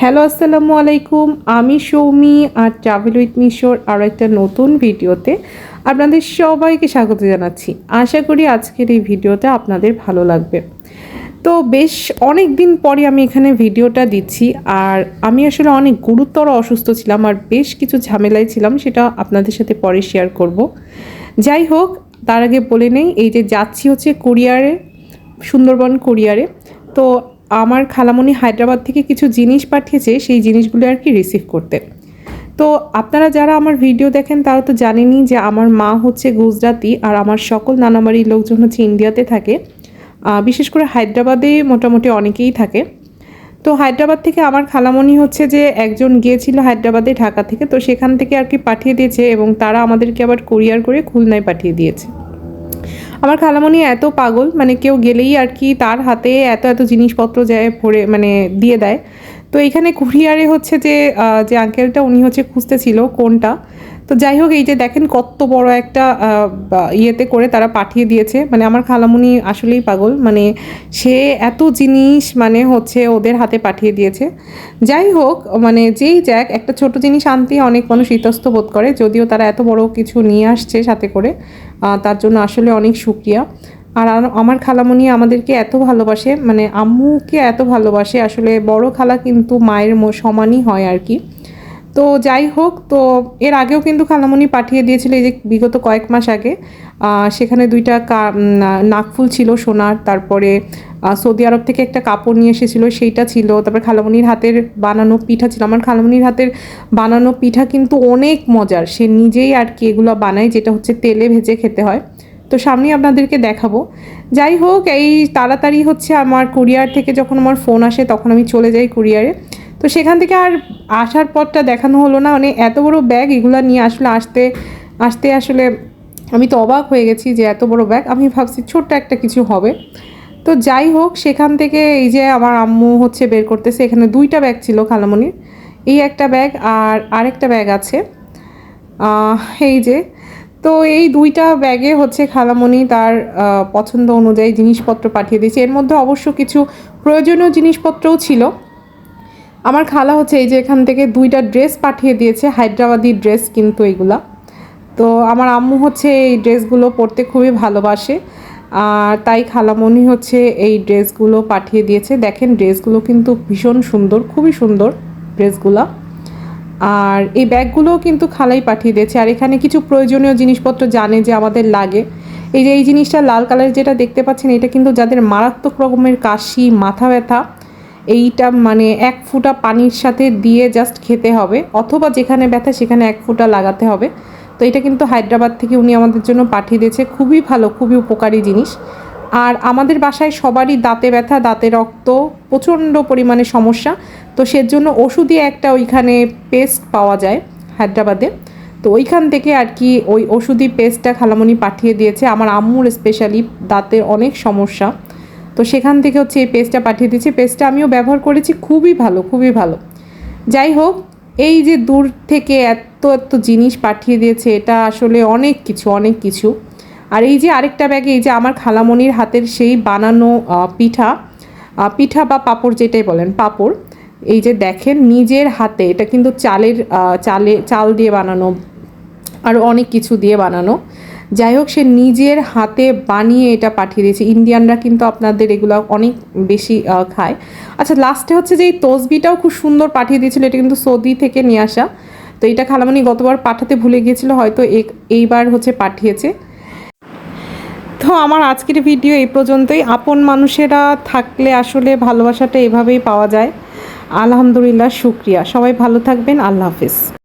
Hello, আসসালামু আলাইকুম। আমি সৌমি আর ট্রাভেল উইথ মিশোর আরও একটা নতুন ভিডিওতে আপনাদের সবাইকে স্বাগত জানাচ্ছি। আশা করি আজকের এই ভিডিওটা আপনাদের ভালো লাগবে। তো বেশ অনেক দিন পরে আমি এখানে ভিডিওটা দিচ্ছি আর আমি আসলে অনেক গুরুতর অসুস্থ ছিলাম আর বেশ কিছু ঝামেলায় ছিলাম, সেটা আপনাদের সাথে পরে শেয়ার করব। যাই হোক, তার আগে বলে নেই, এই যে যাচ্ছি হচ্ছে কুরিয়ারে, সুন্দরবন কুরিয়ারে। তো আমার খালামণি হায়দ্রাবাদ থেকে কিছু জিনিস পাঠিয়েছে, সেই জিনিসগুলো আর কি রিসিভ করতে। তো আপনারা যারা আমার ভিডিও দেখেন, তারা তো জানেনই যে আমার মা হচ্ছে গুজরাতি আর আমার সকল নানাবাড়ির লোকজন হচ্ছে ইন্ডিয়াতে থাকে। বিশেষ করে হায়দ্রাবাদে মোটামুটি অনেকেই থাকে। তো হায়দ্রাবাদ থেকে আমার খালামণি হচ্ছে যে একজন গিয়েছিল হায়দ্রাবাদে ঢাকা থেকে, তো সেখান থেকে আর কি পাঠিয়ে দিয়েছে এবং তারা আমাদেরকে আবার কুরিয়ার করে খুলনায় পাঠিয়ে দিয়েছে। আমার খালামণি এত পাগল মানে কেউ গেলেই আর কি তার হাতে এত এত জিনিসপত্র যায় ভরে মানে দিয়ে দেয়। তো এখানে কুরিয়ারে হচ্ছে যে যে আঙ্কেলটা উনি হচ্ছে খুঁজতেছিল কোনটা। তো যাই হোক, এই যে দেখেন কত বড় একটা ইয়েতে করে তারা পাঠিয়ে দিয়েছে। মানে আমার খালামুনি আসলেই পাগল। মানে সে এত জিনিস মানে হচ্ছে ওদের হাতে পাঠিয়ে দিয়েছে। যাই হোক মানে যেই যাক, একটা ছোট জিনিস আনতে অনেক মানুষ ইতস্ত বোধ করে। যদিও তারা এত বড় কিছু নিয়ে আসছে সাথে করে তার জন্য আসলে অনেক সুক্রিয়া আর আম- আমার খালামণি আমাদেরকে এত ভালোবাসে মানে আম্মুকে এত ভালোবাসে, আসলে বড় খালা কিন্তু মায়ের সমানই হয় আর কি। তো যাই হোক, তো এর আগেও কিন্তু খালামণি পাঠিয়ে দিয়েছিল, এই যে বিগত কয়েক মাস আগে। সেখানে দুইটা নাকফুল ছিল সোনার, তারপরে সৌদি আরব থেকে একটা কাপড় নিয়ে এসেছিল, সেইটা ছিল। তারপর খালামণির হাতের বানানো পিঠা ছিল। আমার খালামণির হাতের বানানো পিঠা কিন্তু অনেক মজার। সে নিজেই আর কি এগুলো বানায়, যেটা হচ্ছে তেলে ভেজে খেতে হয়। তো সামনেই আপনাদেরকে দেখাবো। যাই হোক, এই তাড়াতাড়ি হচ্ছে আমার কুরিয়ার থেকে যখন আমার ফোন আসে তখন আমি চলে যাই কুরিয়ারে তো সেখান থেকে আর আসার পরটা দেখানো হলো না। মানে এত বড় ব্যাগ এগুলো নিয়ে আসলে আসতে আসতে আসলে আমি তো অবাক হয়ে গেছি যে এত বড় ব্যাগ আমি ভাবছি ছোট্ট একটা কিছু হবে। তো যাই হোক, সেখান থেকে এই যে আমার আম্মু হচ্ছে বের করতেছে। এখানে দুইটা ব্যাগ ছিল খালামণির এই একটা ব্যাগ আর আরেকটা ব্যাগ আছে। এই যে তো এই দুইটা ব্যাগে হচ্ছে খালামণি তার পছন্দ অনুযায়ী জিনিসপত্র পাঠিয়ে দিয়েছে। এর মধ্যে অবশ্য কিছু প্রয়োজনীয় জিনিসপত্রও ছিল। আমার খালা হচ্ছে এই যে এখান থেকে দুইটা ড্রেস পাঠিয়ে দিয়েছে, হায়দ্রাবাদি ড্রেস কিন্তু এগুলা তো আমার আম্মু হচ্ছে এই ড্রেসগুলো পরতে খুবই ভালোবাসে, আর তাই খালামণি হচ্ছে এই ড্রেসগুলো পাঠিয়ে দিয়েছে। দেখেন, ড্রেসগুলো কিন্তু ভীষণ সুন্দর, খুবই সুন্দর ড্রেসগুলো। আর এই ব্যাগগুলোও কিন্তু খালাই পাঠিয়ে দিয়েছে। আর এখানে কিছু প্রয়োজনীয় জিনিসপত্র জানে যে আমাদের লাগে। এই যে এই জিনিসটা লাল কালার যেটা দেখতে পাচ্ছেন, এটা কিন্তু যাদের মারাত্মক রকমের কাশি, মাথা ব্যথা, এইটা মানে এক ফুটা পানির সাথে দিয়ে জাস্ট খেতে হবে। অথবা যেখানে ব্যথা সেখানে এক ফুটা লাগাতে হবে। তো এটা কিন্তু হায়দ্রাবাদ থেকে উনি আমাদের জন্য পাঠিয়ে দিয়েছে। খুবই ভালো, খুবই উপকারী জিনিস। আর আমাদের বাসায় সবারই দাঁতে ব্যথা, দাঁতে রক্ত, প্রচণ্ড পরিমাণে সমস্যা। তো সেজন্য ওষুধই একটা ওইখানে পেস্ট পাওয়া যায় হায়দ্রাবাদে। তো ওইখান থেকে আর কি ওই ওষুধি পেস্টটা খালামণি পাঠিয়ে দিয়েছে। আমার আম্মুর স্পেশালি দাঁতের অনেক সমস্যা। তো সেখান থেকে হচ্ছে এই পেস্টটা পাঠিয়ে দিয়েছে। পেস্টটা আমিও ব্যবহার করেছি, খুবই ভালো খুবই ভালো। যাই হোক, এই যে দূর থেকে এত এত জিনিস পাঠিয়ে দিয়েছে, এটা আসলে অনেক কিছু অনেক কিছু। আর এই যে আরেকটা ব্যাগে, এই যে আমার খালামণির হাতের সেই বানানো পিঠা পিঠা বা পাপড় যেটাই বলেন, পাপড়, এই যে দেখেন নিজের হাতে, এটা কিন্তু চালের চালে, চাল দিয়ে বানানো আর অনেক কিছু দিয়ে বানানো। যাই হোক, সে নিজের হাতে বানিয়ে এটা পাঠিয়ে দিয়েছে। ইন্ডিয়ানরা কিন্তু আপনাদের এগুলো অনেক বেশি খায়। আচ্ছা লাস্টে হচ্ছে যে এই তসবিটাও খুব সুন্দর পাঠিয়ে দিয়েছিল, এটা কিন্তু সৌদি থেকে নিয়ে আসা। তো এটা খালামণি গতবার পাঠাতে ভুলে গিয়েছিল, হয়তো এইবার হচ্ছে পাঠিয়েছে। তো আমার আজকের ভিডিও এই পর্যন্তই। আপন মানুষেরা থাকলে আসলে ভালোবাসাটা এভাবেই পাওয়া যায়। আলহামদুলিল্লাহ, শুক্রিয়া। সবাই ভালো থাকবেন। আল্লাহ হাফিজ।